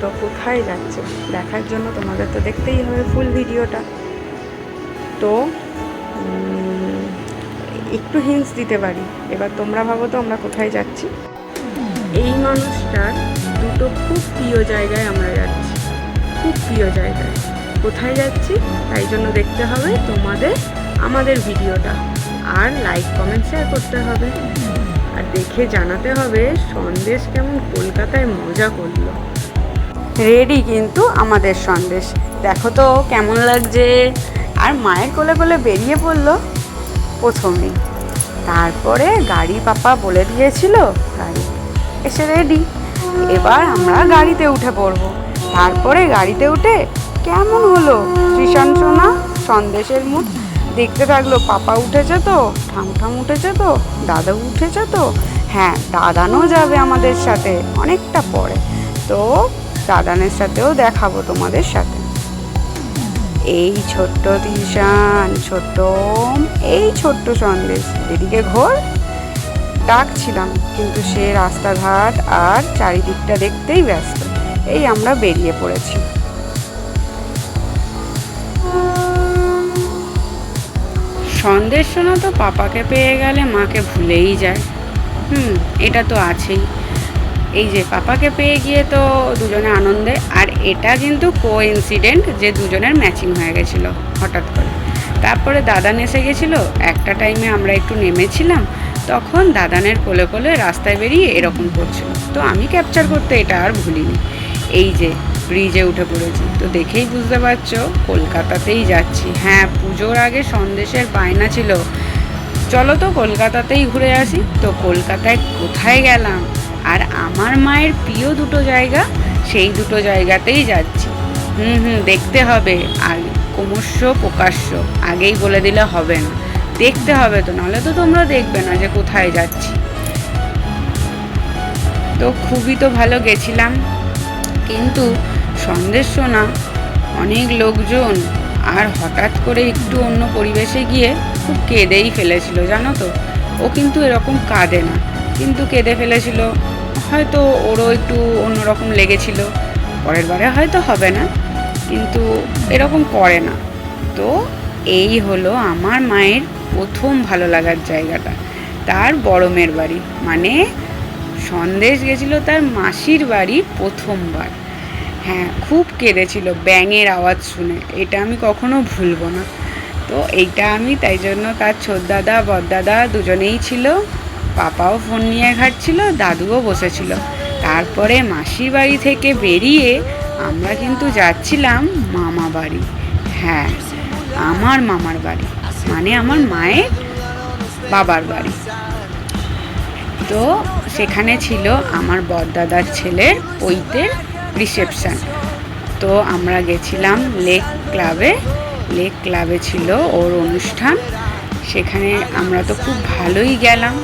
তো কোথায় যাচ্ছে? দেখার জন্য তোমাদের তো দেখতেই হবে ফুল ভিডিওটা তো একটু হিন্টস দিতে পারি। এবার তোমরা ভাবো তো আমরা কোথায় যাচ্ছি। এই মানুষটার দুটো খুব প্রিয় জায়গায় আমরা যাচ্ছি। খুব প্রিয় জায়গায়। কোথায় যাচ্ছি? তাই জন্য দেখতে হবে তোমাদের, আমাদের ভিডিওটা আর লাইক কমেন্ট শেয়ার করতে হবে। আর দেখে জানাতে হবে সন্দেশ কেমন কলকাতায় মজা করল। রেডি কিন্তু আমাদের সন্দেশ। দেখো তো কেমন লাগছে। আর মায়ের কোলে কোলে বেরিয়ে পড়ল প্রথমেই তারপরে গাড়ি পাপা বলে দিয়েছিল, গাড়ি এসে রেডি এবার আমরা গাড়িতে উঠে পড়ব। তারপরে গাড়িতে উঠে কেমন হলো? কৃষাণ সোনা সন্দেশের মুখ দেখতে থাকল, পাপা উঠেছে তো ঠাম ঠাম উঠেছে তো, দাদা উঠেছে তো। হ্যাঁ দাদানও যাবে আমাদের সাথে অনেকটা পরে। তো দাদানের সাথেও দেখাবো তোমাদের সাথে। এই ছোট্ট তিশান ছোট্ট এই ছোট্ট সন্দেশ। এদিকে ঘোর, ডাকছিলাম, কিন্তু সে রাস্তাঘাট আর চারিদিকটা দেখতেই ব্যস্ত। এই আমরা বেরিয়ে পড়েছি। সন্দেশ শোনা তো পাপাকে পেয়ে গেলে মাকে ভুলেই যায়। হুম, এটা তো আছেই। এই যে পাপাকে পেয়ে গিয়ে তো দুজনে আনন্দে, আর এটা কিন্তু কো ইনসিডেন্ট যে দুজনের ম্যাচিং হয়ে গেছিল হঠাৎ করে। তারপরে দাদান এসে গেছিল, একটা টাইমে আমরা একটু নেমেছিলাম, তখন দাদানের কোলে কোলে রাস্তায় বেরিয়ে এরকম করছিল। তো আমি ক্যাপচার করতে এটা আর ভুলিনি। এই যে ব্রিজে উঠে পড়েছি, তো দেখেই বুঝতে পারছ, কলকাতাতেই যাচ্ছি। হ্যাঁ পুজোর আগে সন্দেশের বায়না ছিল, চলো তো কলকাতাতেই ঘুরে আসি। তো কলকাতায় কোথায় গেলাম? আর আমার মায়ের প্রিয় দুটো জায়গা, সেই দুটো জায়গাতেই যাচ্ছি। হুম হুম, দেখতে হবে। আর ক্রমশ প্রকাশ্য, আগেই বলে দিলে হবে না। দেখতে হবে তো, নাহলে তো তোমরা দেখবে না যে কোথায় যাচ্ছি। তো খুবই তো ভালো গেছিলাম। কিন্তু সন্দেশ শোনা, অনেক লোকজন আর হঠাৎ করে একটু অন্য পরিবেশে গিয়ে খুব কেঁদেই ফেলেছিল, জানো তো? ও কিন্তু এরকম কাঁদে না। কিন্তু কেঁদে ফেলেছিল। হয়তো ওরও একটু অন্যরকম লেগেছিল। পরের বারে হয়তো হবে না, কিন্তু এরকম করে না। তো এই হলো আমার মায়ের প্রথম ভালো লাগার জায়গাটা, তার বড় মেয়ের বাড়ি। মানে সন্দেশ গেছিল তার মাসির বাড়ি প্রথমবার। হ্যাঁ খুব কেঁদেছিল ব্যাঙের আওয়াজ শুনে, এটা আমি কখনো ভুলবো না। তো এইটা আমি তাই জন্য তার ছোটদাদা, বড়দাদা দুজনেই ছিল। পাপাও ফোন নিয়ে ঘাটছিল দাদুও বসেছিল। তারপরে মাসির বাড়ি থেকে বেরিয়ে আমরা কিন্তু যাচ্ছিলাম মামা বাড়ি। হ্যাঁ আমার মামার বাড়ি মানে আমার মায়ের বাবার বাড়ি। তো সেখানে ছিল আমার বড়দাদার ছেলের পৈতের রিসেপশান। তো আমরা গেছিলাম লেক ক্লাবে। লেক ক্লাবে ছিল ওর অনুষ্ঠান। সেখানে আমরা তো খুব ভালোই গেলাম।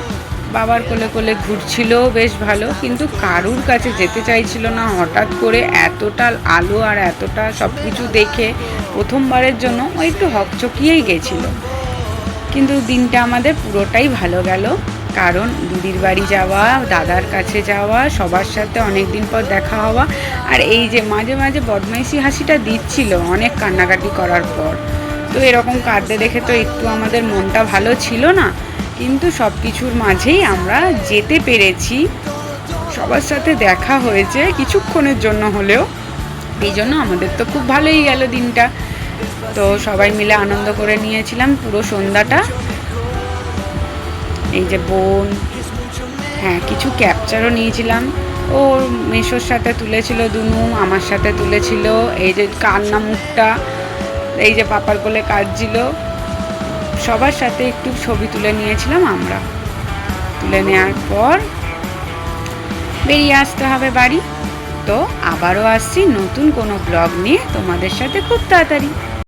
বাবার কোলে কোলে ঘুরছিল, বেশ ভালো। কিন্তু কারুর কাছে যেতে চাইছিল না। হঠাৎ করে এতটা আলো আর এতটা সব কিছু দেখে প্রথমবারের জন্য ও একটু হকচকিয়েই গেছিল। কিন্তু দিনটা আমাদের পুরোটাই ভালো গেল। কারণ দিদির বাড়ি যাওয়া, দাদার কাছে যাওয়া, সবার সাথে অনেক দিন পর দেখা হওয়া, আর এই যে মাঝে মাঝে বদমাইশি হাসিটা দিচ্ছিল অনেক কান্নাকাটি করার পর। তো এরকম কাঁদতে দেখে তো একটু আমাদের মনটা ভালো ছিল না। কিন্তু সব কিছুর মাঝেই আমরা যেতে পেরেছি। সবার সাথে দেখা হয়েছে কিছুক্ষণের জন্য হলেও। এই জন্য আমাদের তো খুব ভালোই গেল দিনটা। তো সবাই মিলে আনন্দ করে নিয়েছিলাম পুরো সন্ধ্যাটা। এই যে বোন হ্যাঁ কিছু ক্যাপচারও নিয়েছিলাম। ও মেশোর সাথে তুলেছিল দুনু, আমার সাথে তুলেছিল। এই যে কান্না মুখটা, এই যে পাপার কোলে কাঁদছিল। সবার সাথে একটু ছবি তুলে নিয়েছিলাম আমরা। তুলে নেওয়ার পর বেরিয়ে আসতে হবে বাড়ি। তো আবারও আসছি নতুন কোনো ব্লগ নিয়ে তোমাদের সাথে খুব তাড়াতাড়ি।